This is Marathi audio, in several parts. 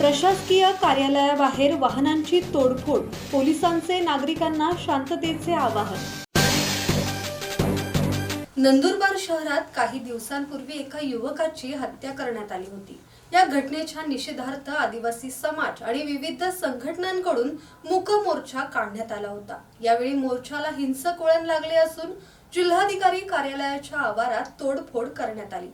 प्रशासकीय कार्यालयाबाहेर वाहनांची तोडफोड पोलिसांचे नागरिकांना शांततेचे आवाहन. नंदुरबार शहरात काही दिवसांपूर्वी एका युवकाची हत्या करण्यात आली होती. या घटनेच्या निषेधार्थ आदिवासी समाज आणि विविध संघटनांकडून मूक मोर्चा काढण्यात आला होता. यावेळी मोर्चाला हिंसक वळण लागले असून जिल्हाधिकारी कार्यालयाच्या आवारात तोडफोड करण्यात आली.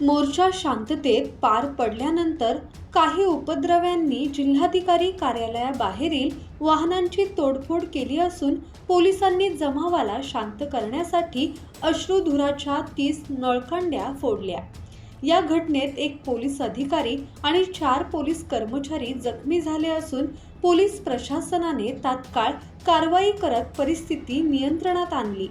मोर्चा शांततेत पार पडल्यानंतर काही उपद्रव्यांनी जिल्हाधिकारी कार्यालयाबाहेरील वाहनांची तोडफोड केली असून पोलिसांनी जमावाला शांत करण्यासाठी अश्रुधुराच्या तीस नळकांड्या फोडल्या. या घटनेत एक पोलीस अधिकारी आणि चार पोलीस कर्मचारी जखमी झाले असून पोलीस प्रशासनाने तात्काळ कारवाई करत परिस्थिती नियंत्रणात आणली.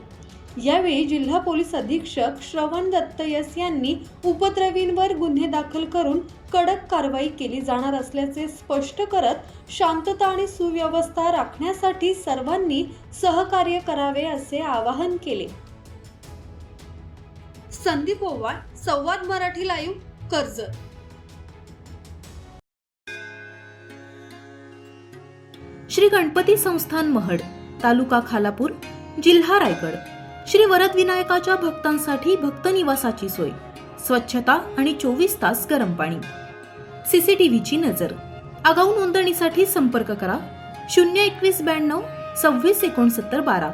यावेळी जिल्हा पोलीस अधीक्षक श्रवण दत्त यस यांनी उपद्रवींवर गुन्हे दाखल करून कडक कारवाई केली जाणार असल्याचे स्पष्ट करत शांतता आणि सुव्यवस्था राखण्यासाठी सर्वांनी सहकार्य करावे असे आवाहन केले. संदीप ओवाळ संवाद मराठी लाईव्ह कर्जत. श्री गणपती संस्थान महड तालुका खालापूर जिल्हा रायगड. श्री वरदविनायकाच्या भक्तांसाठी भक्त निवासाची सोय. स्वच्छता आणि चोवीस तास गरम पाणी. सीसीटीव्हीची नजर. आगाऊ नोंदणीसाठी संपर्क करा. शून्य एकवीस ब्याण्णव सव्वीस एकोणसत्तर बारा.